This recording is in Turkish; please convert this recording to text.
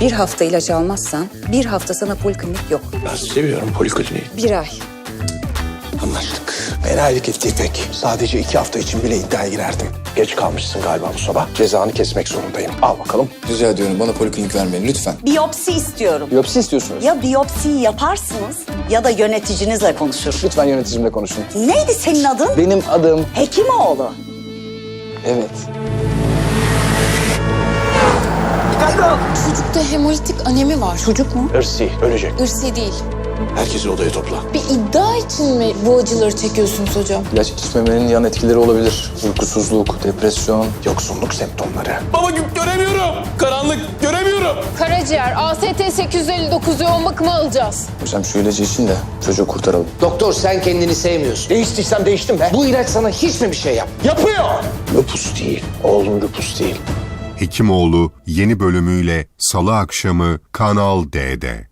Bir hafta ilaç almazsan bir hafta sana poliklinik yok. Ben seviyorum polikliniği. Bir ay. Anlaştık. Enayilik etti İpek. Sadece iki hafta için bile iddiaya girerdim. Geç kalmışsın galiba bu sabah. Cezanı kesmek zorundayım. Al bakalım. Rica ediyorum bana poliklinik vermeyin lütfen. Biyopsi istiyorum. Biyopsi istiyorsunuz. Ya biyopsiyi yaparsınız ya da yöneticinizle konuşur. Lütfen yöneticimle konuşun. Neydi senin adın? Benim adım... Hekimoğlu. Evet. Çocukta hemolitik anemi var. Çocuk mu? Irsi, ölecek. Irsi değil. Herkesi odaya topla. Bir iddia için mi bu acıları çekiyorsunuz hocam? İlaç içmemenin yan etkileri olabilir. Uykusuzluk, depresyon. Yoksunluk semptomları. Baba gö- göremiyorum. Karanlık göremiyorum. Karaciğer AST 859 yoğun bakıma alacağız. Hocam şu ilacı için de çocuğu kurtaralım. Doktor sen kendini sevmiyorsun. Ne istiysem değiştim be. Bu ilaç sana hiç mi bir şey yap? Yapıyor. Lupus değil. Oğlum lupus değil. Hekimoğlu yeni bölümüyle Salı akşamı Kanal D'de.